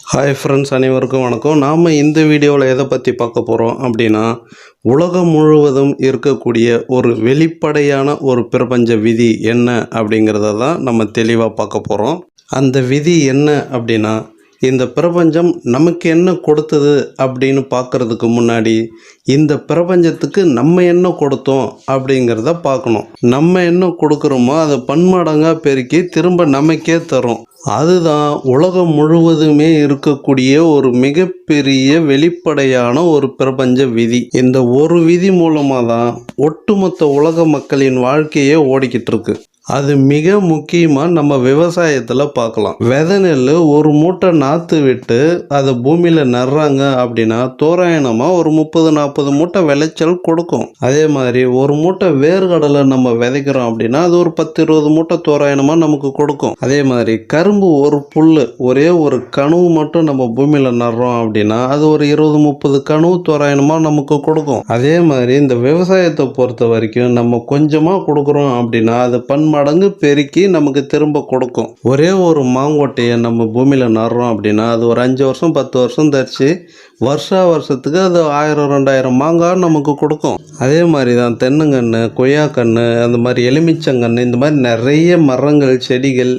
Hi friends அனைவருக்கும் வணக்கம். நாம் இந்த வீடியோவில் எதை பற்றி பார்க்க போகிறோம் அப்படின்னா உலகம் முழுவதும் இருக்கக்கூடிய ஒரு வெளிப்படையான ஒரு பிரபஞ்ச விதி என்ன அப்படிங்கிறத தான் நம்ம தெளிவாக பார்க்க போகிறோம் அந்த விதி என்ன அப்படின்னா இந்த பிரபஞ்சம் நமக்கு என்ன கொடுத்தது அப்படின்னு பார்க்குறதுக்கு முன்னாடி இந்த பிரபஞ்சத்துக்கு நம்ம என்ன கொடுத்தோம் அப்படிங்கிறத பார்க்கணும். நம்ம என்ன கொடுக்குறோமோ அதை பன்மடங்காக பெருக்கி திரும்ப நமக்கே தரும். அதுதான் உலகம் முழுவதுமே இருக்கக்கூடிய ஒரு மிகப்பெரிய வெளிப்படையான ஒரு பிரபஞ்ச விதி. இந்த ஒரு விதி மூலமாக தான் ஒட்டுமொத்த உலக மக்களின் வாழ்க்கையே ஓடிக்கிட்டு இருக்கு. அது மிக முக்கியமாக நம்ம விவசாயத்தில் பார்க்கலாம் விதை நெல் ஒரு மூட்டை நாற்று விட்டு அதை பூமியில் நடுறாங்க அப்படின்னா தோராயணமாக ஒரு முப்பது நாற்பது மூட்டை விளைச்சல் கொடுக்கும். அதே மாதிரி ஒரு மூட்டை வேர்கடலை நம்ம விதைக்கிறோம் அப்படின்னா அது ஒரு பத்து இருபது மூட்டை தோராயணமாக நமக்கு கொடுக்கும். அதே மாதிரி கரும்பு ஒரு புல் ஒரே ஒரு கனவு மட்டும் நம்ம பூமியில் நடுறோம் அப்படின்னா அது ஒரு இருபது முப்பது கனவு தோராயணமாக நமக்கு கொடுக்கும். அதே மாதிரி இந்த விவசாயத்தை பொறுத்த வரைக்கும் நம்ம கொஞ்சமாக கொடுக்குறோம் அப்படின்னா அது மடங்கு பெருக்கி நமக்கு திரும்ப கொடுக்கும். ஒரே ஒரு மாங்கொட்டையை நம்ம பூமியில் நடுறோம் அப்படின்னா அது ஒரு அஞ்சு வருஷம் பத்து வருஷம் தரிச்சு வருஷா வருஷத்துக்கு அது ஆயிரம் ரெண்டாயிரம் மாங்காய் நமக்கு கொடுக்கும். அதே மாதிரி தான் தென்னங்கன்று கொய்யாக்கன்று அந்த மாதிரி எலுமிச்சங்கன்று இந்த மாதிரி நிறைய மரங்கள் செடிகள்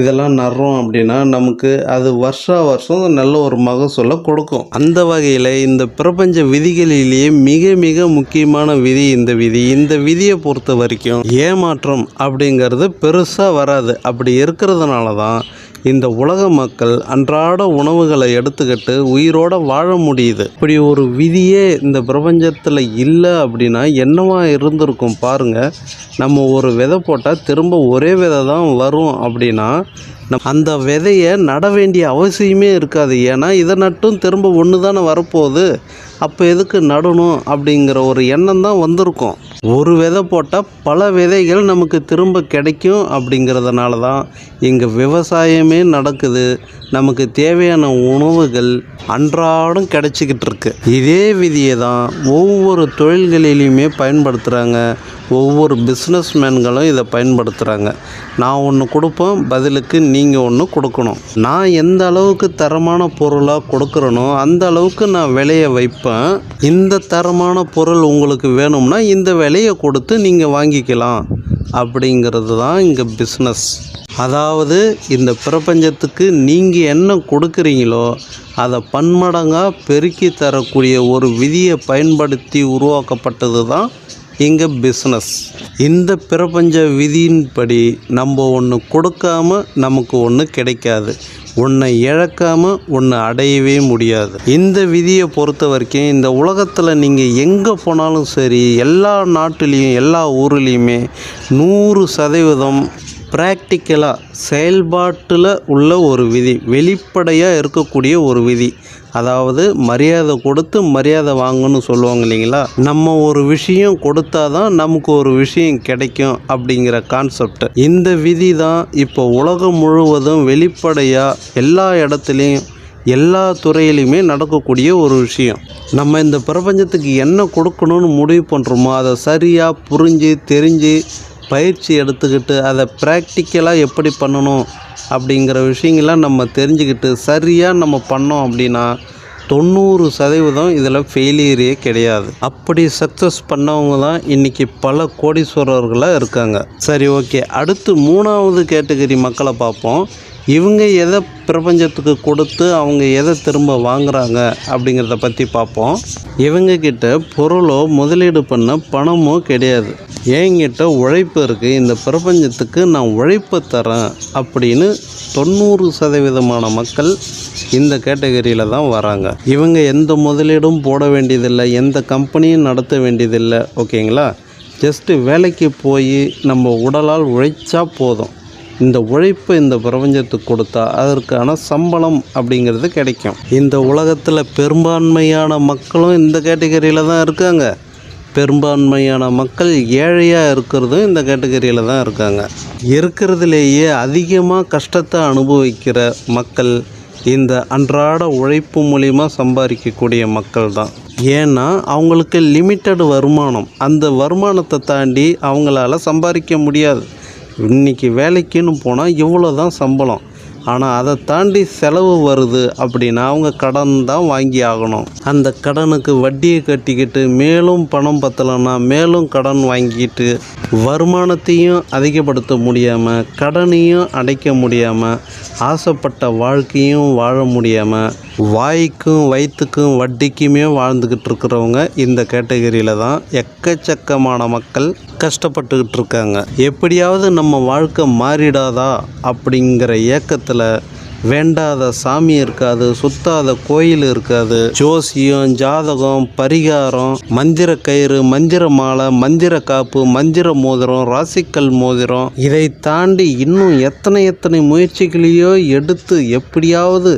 இதெல்லாம் நடுறோம் அப்படின்னா நமக்கு அது வருஷா வருஷம் நல்ல ஒரு மகசூலை கொடுக்கும். அந்த வகையில் இந்த பிரபஞ்ச விதிகளிலேயே மிக மிக முக்கியமான விதி இந்த விதி. இந்த விதியை பொறுத்த வரைக்கும் ஏமாற்றம் அப்படிங்கிறது பெருசாக வராது. அப்படி இருக்கிறதுனால தான் இந்த உலக மக்கள் அன்றாட உணவுகளை எடுத்துக்கிட்டு உயிரோட வாழ முடியுது. இப்படி ஒரு விதியே இந்த பிரபஞ்சத்தில் இல்லை அப்படின்னா என்னவா இருந்திருக்கும் பாருங்க. நம்ம ஒரு விதை போட்டால் திரும்ப ஒரே விதை தான் வரும் அப்படின்னா நம் அந்த விதையை நட வேண்டிய அவசியமே இருக்காது. ஏன்னா இதை நட்டும் திரும்ப ஒன்று தானே வரப்போகுது? அப்போ எதுக்கு நடணும் அப்படிங்கிற ஒரு எண்ணம் தான் வந்திருக்கும். ஒரு விதை போட்டால் பல விதைகள் நமக்கு திரும்ப கிடைக்கும் அப்படிங்கிறதுனால தான் இங்கே விவசாயமே நடக்குது. நமக்கு தேவையான உணவுகள் அன்றாடம் கிடைச்சிக்கிட்டு இருக்கு. இதே விதியை தான் ஒவ்வொரு தொழில்களிலையுமே பயன்படுத்துகிறாங்க ஒவ்வொரு பிஸ்னஸ் மேன்களும் இதை பயன்படுத்துகிறாங்க நான் ஒன்று கொடுப்போம் பதிலுக்கு நீங்கள் ஒன்று கொடுக்கணும். நான் எந்த அளவுக்கு தரமான பொருளாக கொடுக்குறேனோ அந்த அளவுக்கு நான் விலையை வைப்பேன். இந்த தரமான பொருள் உங்களுக்கு வேணும்னா இந்த விலையை கொடுத்து நீங்கள் வாங்கிக்கலாம் அப்படிங்கிறது தான் இங்கே பிஸ்னஸ் அதாவது இந்த பிரபஞ்சத்துக்கு நீங்கள் என்ன கொடுக்குறீங்களோ அதை பன்மடங்காக பெருக்கி தரக்கூடிய ஒரு விதியை பயன்படுத்தி உருவாக்கப்பட்டது தான் இங்கே பிஸ்னஸ் இந்த பிரபஞ்ச விதியின்படி நம்ம ஒன்று கொடுக்காம நமக்கு ஒன்று கிடைக்காது. ஒன்றை இழக்காம ஒன்று அடையவே முடியாது. இந்த விதியை பொறுத்த வரைக்கும் இந்த உலகத்தில் நீங்கள் எங்கே போனாலும் சரி எல்லா நாட்டிலையும் எல்லா ஊர்லேயுமே நூறு சதவீதம் ப்ராக்டிக்கலாக செயல்பாட்டில் உள்ள ஒரு விதி வெளிப்படையாக இருக்கக்கூடிய ஒரு விதி. அதாவது மரியாதை கொடுத்து மரியாதை வாங்கணும்னு சொல்லுவாங்க இல்லைங்களா? நம்ம ஒரு விஷயம் கொடுத்தா தான் நமக்கு ஒரு விஷயம் கிடைக்கும் அப்படிங்கிற கான்செப்ட் இந்த விதி தான் இப்போ உலகம் முழுவதும் வெளிப்படையாக எல்லா இடத்துலையும் எல்லா துறையிலையுமே நடக்கக்கூடிய ஒரு விஷயம். நம்ம இந்த பிரபஞ்சத்துக்கு என்ன கொடுக்கணும்னு முடிவு பண்ணுறோமோ அதை சரியாக புரிஞ்சு தெரிஞ்சு பயிற்சி எடுத்துக்கிட்டு அதை ப்ராக்டிக்கலாக எப்படி பண்ணணும் அப்படிங்கிற விஷயங்கள்லாம் நம்ம தெரிஞ்சுக்கிட்டு சரியாக நம்ம பண்ணோம் அப்படின்னா தொண்ணூறு சதவீதம் இதில் ஃபெயிலியரே கிடையாது. அப்படி சக்ஸஸ் பண்ணவங்க தான் இன்றைக்கி பல கோடீஸ்வரர்களாக இருக்காங்க. சரி ஓகே அடுத்து மூணாவது கேட்டகரி மக்களை பார்ப்போம். இவங்க எதை பிரபஞ்சத்துக்கு கொடுத்து அவங்க எதை திரும்ப வாங்குறாங்க அப்படிங்கிறத பற்றி பார்ப்போம். இவங்கக்கிட்ட பொருளோ முதலீடு பண்ண பணமோ கிடையாது. என்கிட்ட உழைப்பு இருக்குது இந்த பிரபஞ்சத்துக்கு நான் உழைப்பை தரேன் அப்படின்னு தொண்ணூறு சதவீதமான மக்கள் இந்த கேட்டகரியில் தான் வராங்க. இவங்க எந்த முதலீடும் போட வேண்டியதில்லை எந்த கம்பெனியும் நடத்த வேண்டியதில்லை ஓகேங்களா? ஜஸ்ட்டு வேலைக்கு போய் நம்ம உடலால் உழைச்சா போதும். இந்த உழைப்பு இந்த பிரபஞ்சத்துக்கு கொடுத்தா அதற்கான சம்பளம் அப்படிங்கிறது கிடைக்கும். இந்த உலகத்தில் பெரும்பான்மையான மக்களும் இந்த கேட்டகரியில் தான் இருக்காங்க. பெரும்பான்மையான மக்கள் ஏழையாக இருக்கிறதும் இந்த கேட்டகரியில் தான் இருக்காங்க. இருக்கிறதுலேயே அதிகமாக கஷ்டத்தை அனுபவிக்கிற மக்கள் இந்த அன்றாட உழைப்பு மூலிமா சம்பாதிக்கக்கூடிய மக்கள் தான். ஏன்னா அவங்களுக்கு லிமிட்டடு வருமானம். அந்த வருமானத்தை தாண்டி அவங்களால சம்பாதிக்க முடியாது. இன்றைக்கி வேலைக்குன்னு போனால் இவ்வளோ தான் சம்பளம். ஆனால் அதை தாண்டி செலவு வருது அப்படின்னா அவங்க கடன் தான் வாங்கி ஆகணும். அந்த கடனுக்கு வட்டியை கட்டிக்கிட்டு மேலும் பணம் பத்தலைன்னா மேலும் கடன் வாங்கிட்டு வருமானத்தையும் அதிகப்படுத்த முடியாமல் கடனையும் அடைக்க முடியாமல் ஆசைப்பட்ட வாழ்க்கையும் வாழ முடியாமல் வாய்க்கும் வயிற்றுக்கும் வட்டிக்குமே வாழ்ந்துக்கிட்டு இருக்கிறவங்க இந்த கேட்டகரியில் தான் எக்கச்சக்கமான மக்கள் கஷ்டப்பட்டுக்கிட்டு இருக்காங்க எப்படியாவது நம்ம வாழ்க்கை மாறிடாதா அப்படிங்கிற ஏக்கத்தில் வேண்டாத சாமி இருக்காது சுத்தாத கோயில் இருக்காது. ஜோசியம் ஜாதகம் பரிகாரம் மந்திர கயிறு மந்திர மாலை மந்திர காப்பு மந்திர மோதிரம் ராசிக்கல் மோதிரம். இதை தாண்டி இன்னும் எத்தனை எத்தனை முயற்சிகளையோ எடுத்து எப்படியாவது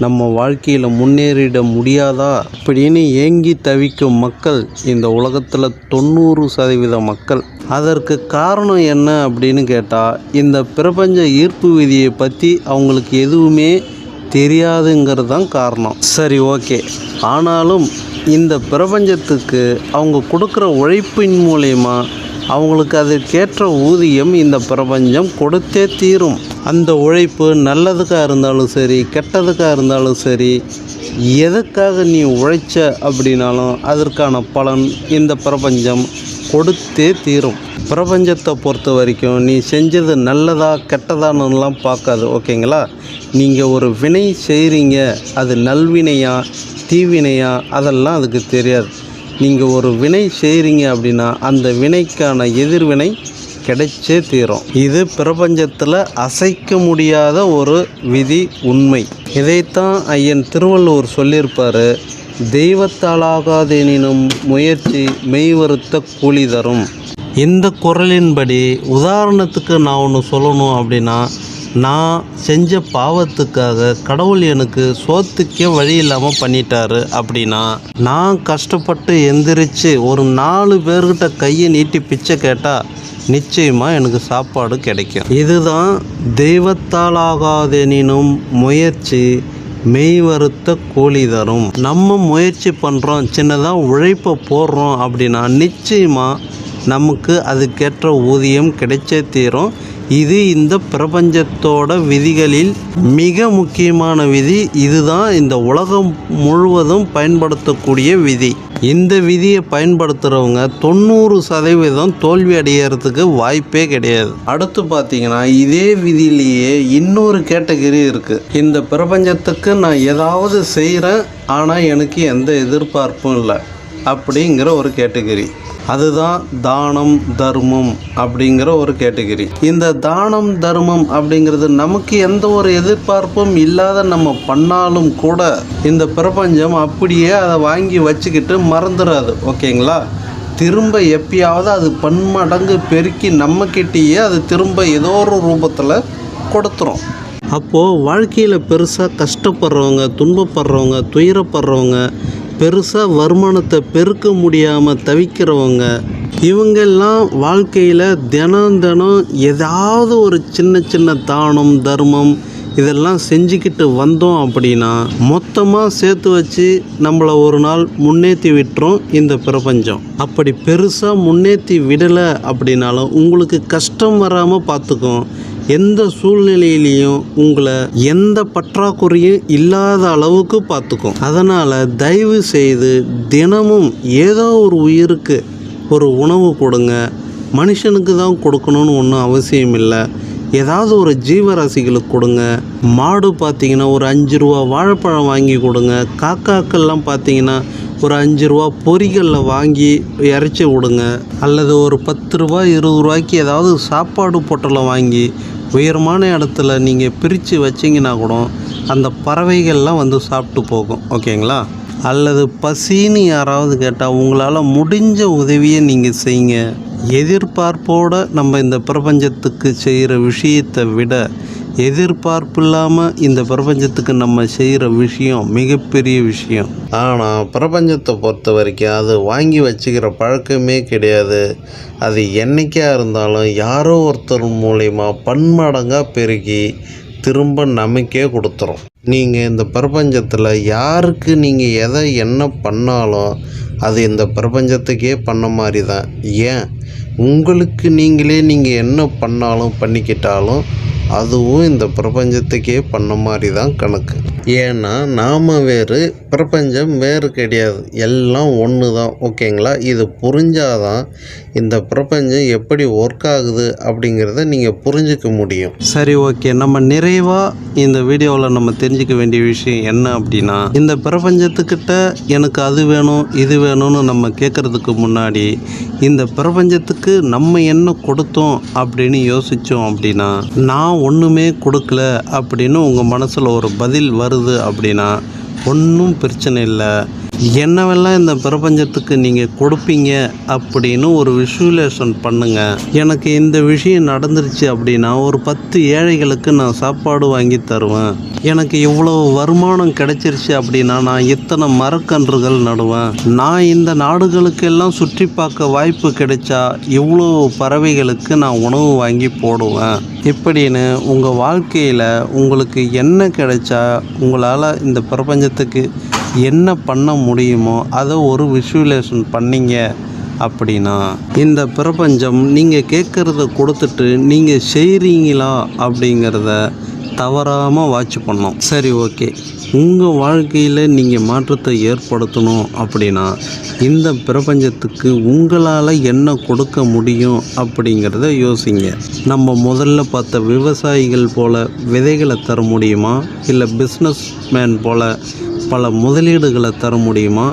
நம்ம வாழ்க்கையில் முன்னேறிட முடியாதா? அப்படின்னு ஏங்கி தவிக்கும் மக்கள் இந்த உலகத்தில் தொண்ணூறு சதவீத மக்கள். அதற்கு காரணம் என்ன அப்படின்னு கேட்டால் இந்த பிரபஞ்ச ஈர்ப்பு விதியை பற்றி அவங்களுக்கு எதுவுமே தெரியாதுங்கிறது தான் காரணம். சரி ஓகே. ஆனாலும் இந்த பிரபஞ்சத்துக்கு அவங்க கொடுக்குற உழைப்பின் மூலயமா அவங்களுக்கு அதற்கேற்ற ஊதியம் இந்த பிரபஞ்சம் கொடுத்தே தீரும். அந்த உழைப்பு நல்லதுக்காக இருந்தாலும் சரி கெட்டதுக்காக இருந்தாலும் சரி எதுக்காக நீ உழைச்ச அப்படின்னாலும் அதற்கான பலன் இந்த பிரபஞ்சம் கொடுத்தே தீரும். பிரபஞ்சத்தை பொறுத்த வரைக்கும் நீ செஞ்சது நல்லதா கெட்டதான்னுலாம் பார்க்காது ஓகேங்களா? நீங்கள் ஒரு வினை செய்கிறீங்க அது நல்வினையா தீவினையா அதெல்லாம் அதுக்கு தெரியாது. நீங்கள் ஒரு வினை செய்கிறீங்க அப்படின்னா அந்த வினைக்கான எதிர்வினை கிடைச்சே தீரும். இது பிரபஞ்சத்தில் அசைக்க முடியாத ஒரு விதி உண்மை. இதைத்தான் ஐயன் திருவள்ளுவர் சொல்லியிருப்பார் தெய்வத்தாலாகாதெனினும் முயற்சி மெய்வருத்த கூலி தரும். இந்த குரலின்படி உதாரணத்துக்கு நான் ஒன்று சொல்லணும் அப்படின்னா நான் செஞ்ச பாவத்துக்காக கடவுள் எனக்கு சோத்துக்கே வழி இல்லாமல் பண்ணிட்டாரு அப்படின்னா நான் கஷ்டப்பட்டு எந்திரிச்சு ஒரு நாலு பேர்கிட்ட கையை நீட்டி பிச்சை கேட்டால் நிச்சயமாக எனக்கு சாப்பாடு கிடைக்கும். இதுதான் தெய்வத்தாலாகாதெனினும் முயற்சி மெய் வருத்த கூலி தரும். நம்ம முயற்சி பண்ணுறோம் சின்னதாக உழைப்பை போடுறோம் அப்படின்னா நிச்சயமாக நமக்கு அதுக்கேற்ற ஊதியம் கிடைச்சே தீரும். இது இந்த பிரபஞ்சத்தோட விதிகளில் மிக முக்கியமான விதி. இதுதான் இந்த உலகம் முழுவதும் பயன்படுத்தக்கூடிய விதி. இந்த விதியை பயன்படுத்துகிறவங்க தொண்ணூறு சதவீதம் தோல்வி அடையிறதுக்கு வாய்ப்பே கிடையாது. அடுத்து பார்த்தீங்கன்னா இதே விதியிலேயே இன்னொரு கேட்டகரி இருக்குது இந்த பிரபஞ்சத்துக்கு நான் ஏதாவது செய்கிறேன் ஆனால் எனக்கு எந்த எதிர்பார்ப்பும் இல்லை. அப்படிங்கிற ஒரு கேட்டகரி. அதுதான் தானம் தர்மம் அப்படிங்கிற ஒரு கேட்டகரி. இந்த தானம் தர்மம் அப்படிங்கிறது நமக்கு எந்த ஒரு எதிர்பார்ப்பும் இல்லாத நம்ம பண்ணாலும் கூட இந்த பிரபஞ்சம் அப்படியே அதை வாங்கி வச்சுக்கிட்டு மறந்துடாது ஓகேங்களா? திரும்ப எப்பயாவது அது பன்மடங்கு பெருக்கி நம்மக்கிட்டேயே அது திரும்ப ஏதோ ஒரு ரூபத்தில் கொடுத்துரும். அப்போது வாழ்க்கையில் பெருசாக கஷ்டப்படுறவங்க துன்பப்படுறவங்க துயரப்படுறவங்க பெருசாக வருமானத்தை பெருக்க முடியாமல் தவிக்கிறவங்க இவங்கெல்லாம் வாழ்க்கையில் தினம் தினம் ஏதாவது ஒரு சின்ன சின்ன தானம் தர்மம் இதெல்லாம் செஞ்சுக்கிட்டு வந்தோம் அப்படின்னா மொத்தமாக சேர்த்து வச்சு நம்மளை ஒரு நாள் முன்னேற்றி விட்டுரும் இந்த பிரபஞ்சம். அப்படி பெருசாக முன்னேற்றி விடலை அப்படின்னாலும் உங்களுக்கு கஷ்டம் வராமல் பார்த்துக்கும் எந்த சூழ்நிலையிலையும் உங்களை எந்த பற்றாக்குறையும் இல்லாத அளவுக்கு பார்த்துக்கும். அதனால் தயவு செய்து தினமும் ஏதோ ஒரு உயிருக்கு ஒரு உணவு கொடுங்க. மனுஷனுக்கு தான் கொடுக்கணும்னு ஒன்றும் அவசியம் இல்லை. ஏதாவது ஒரு ஜீவராசிகளுக்கு கொடுங்க. மாடு பார்த்தீங்கன்னா ஒரு அஞ்சு ரூபா வாழைப்பழம் வாங்கி கொடுங்க. காக்காக்கள்லாம் பார்த்தீங்கன்னா ஒரு அஞ்சு ரூபா பொரிகளில் வாங்கி இறைச்சி விடுங்க. அல்லது ஒரு பத்து ரூபா இருபது ரூபாய்க்கு ஏதாவது சாப்பாடு பொட்டலை வாங்கி உயரமான இடத்துல நீங்கள் பிரித்து வச்சிங்கன்னா கூட அந்த பறவைகள்லாம் வந்து சாப்பிட்டு போகும் ஓகேங்களா? அல்லது பசின்னு யாராவது கேட்டால் உங்களால் முடிஞ்ச உதவியை நீங்கள் செய்யுங்க. எதிர்பார்ப்போடு நம்ம இந்த பிரபஞ்சத்துக்கு செய்கிற விஷயத்தை விட எதிர்பார்ப்பு இல்லாமல் இந்த பிரபஞ்சத்துக்கு நம்ம செய்கிற விஷயம் மிகப்பெரிய விஷயம். ஆனால் பிரபஞ்சத்தை பொறுத்த வரைக்கும் அது வாங்கி வச்சுக்கிற பழக்கமே கிடையாது. அது என்னைக்கா இருந்தாலும் யாரோ ஒருத்தர் மூலயமா பன்மடங்காக பெருகி திரும்ப நமக்கே கொடுத்துரும். நீங்கள் இந்த பிரபஞ்சத்தில் யாருக்கு நீங்கள் எதை என்ன பண்ணாலும் அது இந்த பிரபஞ்சத்துக்கே பண்ண மாதிரி தான் ஏன்? உங்களுக்கு நீங்களே நீங்கள் என்ன பண்ணாலும் பண்ணிக்கிட்டாலும் அதுவும் இந்த பிரபஞ்சத்துக்கே பண்ண மாதிரி தான் கணக்கு. ஏன்னா நாம் வேறு பிரபஞ்சம் வேறு கிடையாது. எல்லாம் ஒன்று தான் ஓகேங்களா? இது புரிஞ்சாதான் இந்த பிரபஞ்சம் எப்படி ஒர்க் ஆகுது அப்படிங்கிறத நீங்கள் புரிஞ்சுக்க முடியும். சரி ஓகே. நம்ம நிறைவாக இந்த வீடியோவில் நம்ம தெரிஞ்சுக்க வேண்டிய விஷயம் என்ன அப்படின்னா இந்த பிரபஞ்சத்துக்கிட்ட எனக்கு அது வேணும் இது வேணும்னு நம்ம கேட்குறதுக்கு முன்னாடி இந்த பிரபஞ்சத்துக்கு நம்ம என்ன கொடுத்தோம் அப்படின்னு யோசித்தோம் அப்படின்னா நான் ஒன்றுமே கொடுக்கல அப்படின்னு உங்கள் மனசில் ஒரு பதில் வருது. அப்படின்னா ஒன்றும் பிரச்சனை இல்லை. என்னவெல்லாம் இந்த பிரபஞ்சத்துக்கு நீங்கள் கொடுப்பீங்க அப்படின்னு ஒரு விஷுவலேஷன் பண்ணுங்கள் எனக்கு இந்த விஷயம் நடந்துருச்சு அப்படின்னா ஒரு பத்து ஏழைகளுக்கு நான் சாப்பாடு வாங்கி தருவேன். எனக்கு இவ்வளோ வருமானம் கிடைச்சிருச்சு அப்படின்னா நான் இத்தனை மரக்கன்றுகள் நடுவேன். நான் இந்த நாடுகளுக்கெல்லாம் சுற்றி பார்க்க வாய்ப்பு கிடைச்சா இவ்வளோ பறவைகளுக்கு நான் உணவு வாங்கி போடுவேன். இப்படின்னு உங்கள் வாழ்க்கையில் உங்களுக்கு என்ன கிடைச்சா உங்களால் இந்த பிரபஞ்சத்துக்கு என்ன பண்ண முடியுமோ அதை ஒரு விஷுவலேஷன் பண்ணீங்க அப்படின்னா இந்த பிரபஞ்சம் நீங்கள் கேட்குறத கொடுத்துட்டு நீங்கள் செய்கிறீங்களா அப்படிங்கிறத தவறாமல் வாட்ச் பண்ணோம். சரி ஓகே உங்கள் வாழ்க்கையில் நீங்கள் மாற்றத்தை ஏற்படுத்தணும் அப்படின்னா இந்த பிரபஞ்சத்துக்கு உங்களால் என்ன கொடுக்க முடியும் அப்படிங்கிறத யோசிங்க. நம்ம முதல்ல பார்த்த விவசாயிகள் போல் விதைகளை தர முடியுமா? இல்லை பிஸ்னஸ் மேன் போல் பல முதலீடுகளை தர முடியுமா?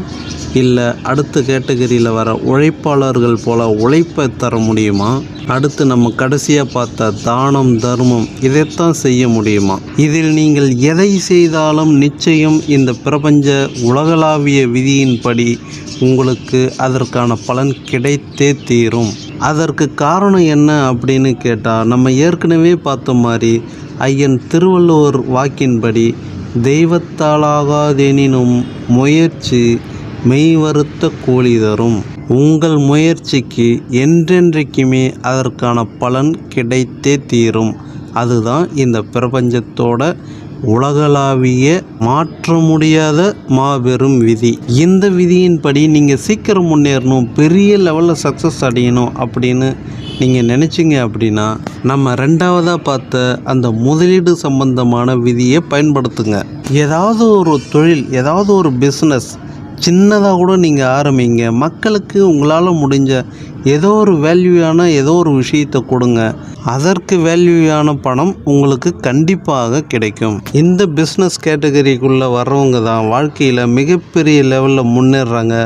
இல்லை அடுத்த கேட்டகரியில் வர உழைப்பாளர்கள் போல் உழைப்பை தர முடியுமா? அடுத்து நம்ம கடைசியாக பார்த்த தானம் தர்மம் இதைத்தான் செய்ய முடியுமா? இதில் நீங்கள் எதை செய்தாலும் நிச்சயம் இந்த பிரபஞ்ச உலகளாவிய விதியின்படி உங்களுக்கு அதற்கான பலன் கிடைத்தே தீரும். அதற்கு காரணம் என்ன அப்படின்னு கேட்டால் நம்ம ஏற்கனவே பார்த்த மாதிரி ஐயன் திருவள்ளுவர் வாக்கின்படி தெய்வத்தாலாகாதெனினும் முயற்சி மெய்வருத்த கூலி தரும். உங்கள் முயற்சிக்கு என்றென்றைக்குமே அதற்கான பலன் கிடைத்தே தீரும். அதுதான் இந்த பிரபஞ்சத்தோட உலகளாவிய மாற்ற முடியாத மாபெரும் விதி. இந்த விதியின்படி நீங்கள் சீக்கிரம் முன்னேறணும் பெரிய லெவலில் சக்ஸஸ் அடையணும் அப்படின்னு நீங்கள் நினச்சிங்க அப்படின்னா நம்ம ரெண்டாவதாக பார்த்த அந்த முதலீடு சம்பந்தமான விதியை பயன்படுத்துங்க. ஏதாவது ஒரு தொழில் ஏதாவது ஒரு பிஸ்னஸ் சின்னதாக கூட நீங்கள் ஆரம்பிங்க. மக்களுக்கு உங்களால் முடிஞ்ச ஏதோ ஒரு வேல்யூவான ஏதோ ஒரு விஷயத்தை கொடுங்க. அதற்கு வேல்யூவான பணம் உங்களுக்கு கண்டிப்பாக கிடைக்கும். இந்த பிஸ்னஸ் கேட்டகரிக்குள்ளே வர்றவங்க தான் வாழ்க்கையில் மிகப்பெரிய லெவலில் முன்னேறுறாங்க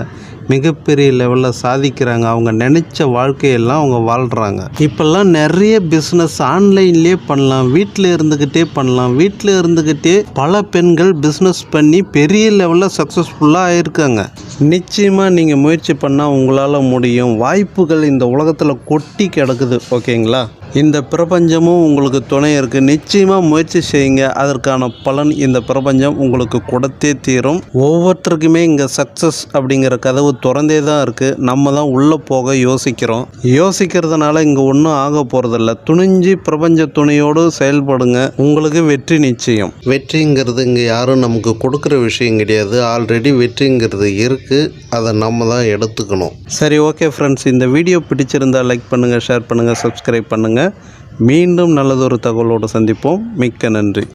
மிகப்பெரிய லெவலில் சாதிக்கிறாங்க. அவங்க நினச்ச வாழ்க்கையெல்லாம் அவங்க வாழ்கிறாங்க இப்போல்லாம் நிறைய பிஸ்னஸ் ஆன்லைன்லேயே பண்ணலாம். வீட்டில் இருந்துக்கிட்டே பண்ணலாம். வீட்டில் இருந்துக்கிட்டே பல பெண்கள் பிஸ்னஸ் பண்ணி பெரிய லெவலில் சக்ஸஸ்ஃபுல்லாக ஆயிருக்காங்க. நிச்சயமாக நீங்கள் முயற்சி பண்ணால் உங்களால் முடியும். வாய்ப்புகள் இந்த உலகத்தில் கொட்டி கிடக்குது ஓகேங்களா? இந்த பிரபஞ்சமும் உங்களுக்கு துணை இருக்குது நிச்சயமாக முயற்சி செய்யுங்க. அதற்கான பலன் இந்த பிரபஞ்சம் உங்களுக்கு கொடுத்தே தீரும். ஒவ்வொருத்தருக்குமே இங்கே சக்ஸஸ் அப்படிங்கிற கதவு திறந்தே தான் இருக்குது நம்ம தான் உள்ளே போக யோசிக்கிறோம். யோசிக்கிறதுனால இங்கே ஒன்றும் ஆக போகிறதில்ல துணிஞ்சு பிரபஞ்ச துணையோடு செயல்படுங்க. உங்களுக்கு வெற்றி நிச்சயம். வெற்றிங்கிறது இங்கே யாரும் நமக்கு கொடுக்குற விஷயம் கிடையாது. ஆல்ரெடி வெற்றிங்கிறது இருக்குது அதை நம்ம தான் எடுத்துக்கணும். சரி ஓகே ஃப்ரெண்ட்ஸ் இந்த வீடியோ பிடிச்சிருந்தால் லைக் பண்ணுங்கள் ஷேர் பண்ணுங்கள் சப்ஸ்கிரைப் பண்ணுங்கள் மீண்டும் நல்லதொரு தகவலோடு சந்திப்போம். மிக்க நன்றி.